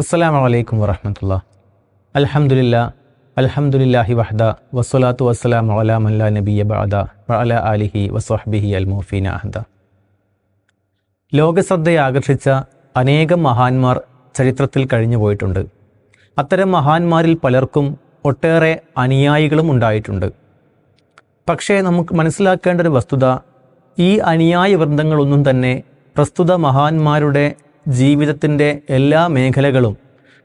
അസ്സലാമു അലൈക്കും വറഹമത്തുള്ള അലഹമുല്ല അലഹമുല്ലാഹി വഹദ വസ്സലാത്തു വസ്സലാമു അലാ മല്ല നബിയ ബഅദ അല ആലിഹി വസ്വഹ്ബിഹി അൽ മുഫീന അഹദ. ലോകശ്രദ്ധയെ ആകർഷിച്ച അനേകം മഹാന്മാർ ചരിത്രത്തിൽ കഴിഞ്ഞു പോയിട്ടുണ്ട്. അത്തരം മഹാന്മാരിൽ പലർക്കും ഒട്ടേറെ അനുയായികളും ഉണ്ടായിട്ടുണ്ട്. പക്ഷേ നമുക്ക് മനസ്സിലാക്കേണ്ട ഒരു വസ്തുത ഈ അനുയായി വൃന്ദങ്ങളൊന്നും തന്നെ പ്രസ്തുത മഹാന്മാരുടെ ജീവിതത്തിന്റെ എല്ലാ മേഖലകളും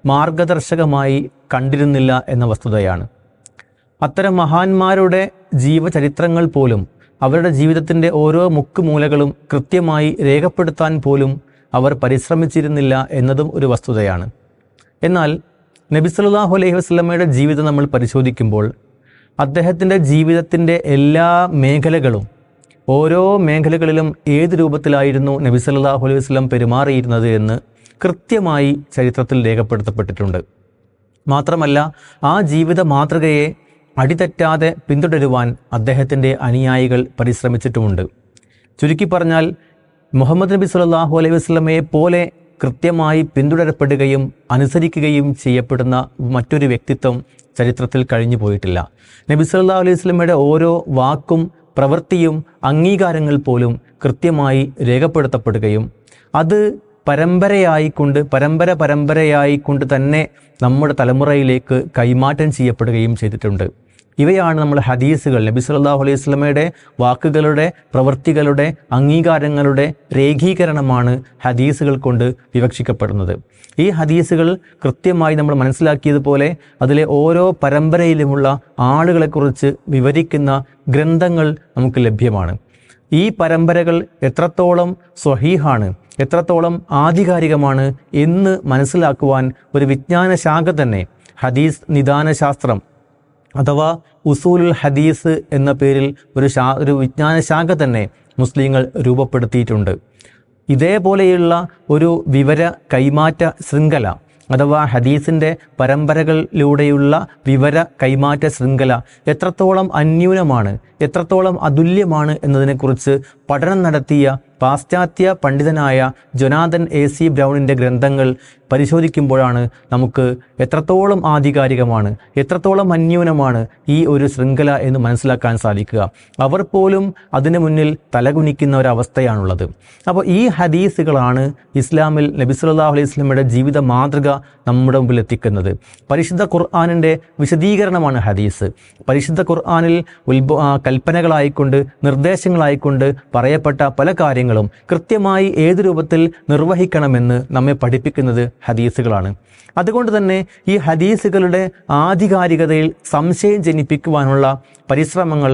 മാർഗദർശകമായി കണ്ടിരുന്നില്ല എന്ന വസ്തുതയാണ്. അത്തരം മഹാന്മാരുടെ ജീവചരിത്രങ്ങൾ പോലും അവരുടെ ജീവിതത്തിന്റെ ഓരോ മുക്കുമൂലകളും കൃത്യമായി രേഖപ്പെടുത്താൻ പോലും അവർ പരിശ്രമിച്ചിരുന്നില്ല എന്നതും ഒരു വസ്തുതയാണ്. എന്നാൽ നബി സല്ലല്ലാഹു അലൈഹി വസല്ലമയുടെ ജീവിതം നമ്മൾ പരിശോധിക്കുമ്പോൾ അദ്ദേഹത്തിന്റെ ജീവിതത്തിന്റെ എല്ലാ മേഖലകളും ഓരോ മേഖലകളിലും ഏത് രൂപത്തിലായിരുന്നു നബി സല്ലാഹു അലൈഹി വസ്ലം പെരുമാറിയിരുന്നത് എന്ന് കൃത്യമായി ചരിത്രത്തിൽ രേഖപ്പെടുത്തപ്പെട്ടിട്ടുണ്ട്. മാത്രമല്ല ആ ജീവിത മാതൃകയെ അടിതെറ്റാതെ പിന്തുടരുവാൻ അദ്ദേഹത്തിന്റെ അനുയായികൾ പരിശ്രമിച്ചിട്ടുമുണ്ട്. ചുരുക്കി പറഞ്ഞാൽ മുഹമ്മദ് നബി സല്ലല്ലാഹു അലൈഹി വസ്ലമയെ പോലെ കൃത്യമായി പിന്തുടരപ്പെടുകയും അനുസരിക്കുകയും ചെയ്യപ്പെടുന്ന മറ്റൊരു വ്യക്തിത്വം ചരിത്രത്തിൽ കഴിഞ്ഞു പോയിട്ടില്ല നബി സല്ലല്ലാഹു അലൈഹി വസല്ലമയുടെ ഓരോ വാക്കും പ്രവൃത്തിയും അംഗീകാരങ്ങൾ പോലും കൃത്യമായി രേഖപ്പെടുത്തപ്പെടുകയും അത് പരമ്പരയായിക്കൊണ്ട് പരമ്പര പരമ്പരയായിക്കൊണ്ട് തന്നെ നമ്മുടെ തലമുറയിലേക്ക് കൈമാറ്റം ചെയ്യപ്പെടുകയും ചെയ്തിട്ടുണ്ട്. ഇവയാണ് നമ്മൾ ഹദീസുകൾ. നബി സല്ലല്ലാഹു അലൈഹി സ്വലമയുടെ വാക്കുകളുടെ പ്രവൃത്തികളുടെ അംഗീകാരങ്ങളുടെ രേഖീകരണമാണ് ഹദീസുകൾ കൊണ്ട് വിവക്ഷിക്കപ്പെടുന്നത്. ഈ ഹദീസുകൾ കൃത്യമായി നമ്മൾ മനസ്സിലാക്കിയതുപോലെ അതിലെ ഓരോ പരമ്പരയിലുമുള്ള ആളുകളെക്കുറിച്ച് വിവരിക്കുന്ന ഗ്രന്ഥങ്ങൾ നമുക്ക് ലഭ്യമാണ്. ഈ പരമ്പരകൾ എത്രത്തോളം സ്വഹീഹാണ് എത്രത്തോളം ആധികാരികമാണ് എന്ന് മനസ്സിലാക്കുവാൻ ഒരു വിജ്ഞാന ശാഖ തന്നെ. ഹദീസ് നിദാന ശാസ്ത്രം അഥവാ ഉസൂലുൽ ഹദീസ് എന്ന പേരിൽ ഒരു ശാ ഒരു വിജ്ഞാനശാഖ തന്നെ മുസ്ലിങ്ങൾ രൂപപ്പെടുത്തിയിട്ടുണ്ട്. ഇതേപോലെയുള്ള ഒരു വിവര കൈമാറ്റ ശൃംഖല അഥവാ ഹദീസിന്റെ പരമ്പരകളിലൂടെയുള്ള വിവര കൈമാറ്റ ശൃംഖല എത്രത്തോളം അന്യൂനമാണ് എത്രത്തോളം അതുല്യമാണ് എന്നതിനെക്കുറിച്ച് പഠനം നടത്തിയ പാശ്ചാത്യ പണ്ഡിതനായ ജൊനാഥൻ എ സി ബ്രൗണിന്റെ ഗ്രന്ഥങ്ങൾ പരിശോധിക്കുമ്പോഴാണ് നമുക്ക് എത്രത്തോളം ആധികാരികമാണ് എത്രത്തോളം അന്യൂനമാണ് ഈ ഒരു ശൃംഖല എന്ന് മനസ്സിലാക്കാൻ സാധിക്കുക. അവർ പോലും അതിനു മുന്നിൽ തലകുനിക്കുന്ന ഒരവസ്ഥയാണുള്ളത് അപ്പോൾ ഈ ഹദീസുകളാണ് ഇസ്ലാമിൽ നബി സല്ലല്ലാഹു അലൈഹി വസല്ലമയുടെ ജീവിത മാതൃക നമ്മുടെ മുമ്പിൽ എത്തിക്കുന്നത്. പരിശുദ്ധ ഖുർആാനിന്റെ വിശദീകരണമാണ് ഹദീസ്. പരിശുദ്ധ ഖുർആാനിൽ ഉത്ഭ കൽപ്പനകളായിക്കൊണ്ട് നിർദ്ദേശങ്ങളായിക്കൊണ്ട് പറയപ്പെട്ട പല കാര്യങ്ങളും കൃത്യമായി ഏത് രൂപത്തിൽ നിർവഹിക്കണമെന്ന് നമ്മെ പഠിപ്പിക്കുന്നത് ഹദീസുകളാണ്. അതുകൊണ്ട് തന്നെ ഈ ഹദീസുകളുടെ ആധികാരികതയിൽ സംശയം ജനിപ്പിക്കുവാനുള്ള പരിശ്രമങ്ങൾ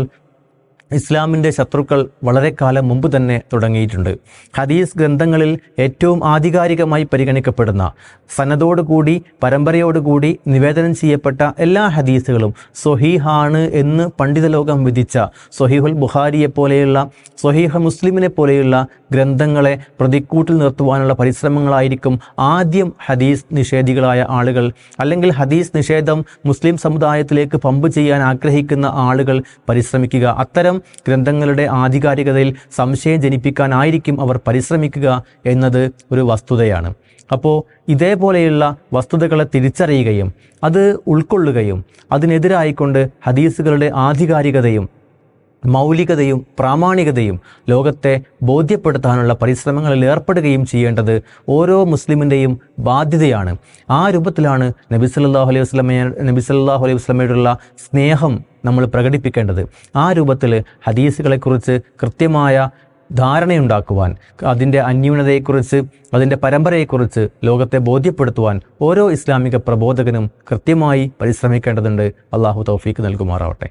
ഇസ്ലാമിന്റെ ശത്രുക്കൾ വളരെ കാലം മുമ്പ് തന്നെ തുടങ്ങിയിട്ടുണ്ട്. ഹദീസ് ഗ്രന്ഥങ്ങളിൽ ഏറ്റവും ആധികാരികമായി പരിഗണിക്കപ്പെടുന്ന സനതോടുകൂടി പരമ്പരയോടുകൂടി നിവേദനം ചെയ്യപ്പെട്ട എല്ലാ ഹദീസുകളും സ്വഹീഹാണ് എന്ന് പണ്ഡിതലോകം വിധിച്ച സ്വഹീഹുൽ ബുഖാരിയെ പോലെയുള്ള സ്വഹീഹ മുസ്ലിമിനെ പോലെയുള്ള ഗ്രന്ഥങ്ങളെ പ്രതിക്കൂട്ടിൽ നിർത്തുവാനുള്ള പരിശ്രമങ്ങളായിരിക്കും ആദ്യം ഹദീസ് നിഷേധികളായ ആളുകൾ. അല്ലെങ്കിൽ ഹദീസ് നിഷേധം മുസ്ലിം സമുദായത്തിലേക്ക് പമ്പ് ചെയ്യാൻ ആഗ്രഹിക്കുന്ന ആളുകൾ പരിശ്രമിക്കുക. അത്തരം ഗ്രന്ഥങ്ങളുടെ ആധികാരികതയിൽ സംശയം ജനിപ്പിക്കാനായിരിക്കും അവർ പരിശ്രമിക്കുക എന്നത് ഒരു വസ്തുതയാണ്. അപ്പോൾ ഇതേപോലെയുള്ള വസ്തുതകളെ തിരിച്ചറിയുകയും അത് ഉൾക്കൊള്ളുകയും അതിനെതിരായിക്കൊണ്ട് ഹദീസുകളുടെ ആധികാരികതയും മൗലികതയും പ്രാമാണികതയും ലോകത്തെ ബോധ്യപ്പെടുത്താനുള്ള പരിശ്രമങ്ങളിൽ ഏർപ്പെടുകയും ചെയ്യേണ്ടത് ഓരോ മുസ്ലിമിന്റെയും ബാധ്യതയാണ്. ആ രൂപത്തിലാണ് നബി സല്ലല്ലാഹു അലൈഹി വസ്ലമ നബി സല്ലല്ലാഹു അലൈഹി വസ്ലമയോടുള്ള സ്നേഹം നമ്മൾ പ്രകടിപ്പിക്കേണ്ടത്. ആ രൂപത്തിൽ ഹദീസുകളെക്കുറിച്ച് കൃത്യമായ ധാരണയുണ്ടാക്കുവാൻ അതിന്റെ അന്യൂനതയെക്കുറിച്ച് അതിന്റെ പരമ്പരയെക്കുറിച്ച് ലോകത്തെ ബോധ്യപ്പെടുത്തുവാൻ ഓരോ ഇസ്ലാമിക പ്രബോധകനും കൃത്യമായി പരിശ്രമിക്കേണ്ടതുണ്ട്. അള്ളാഹു തൗഫീക്ക് നൽകുമാറാവട്ടെ.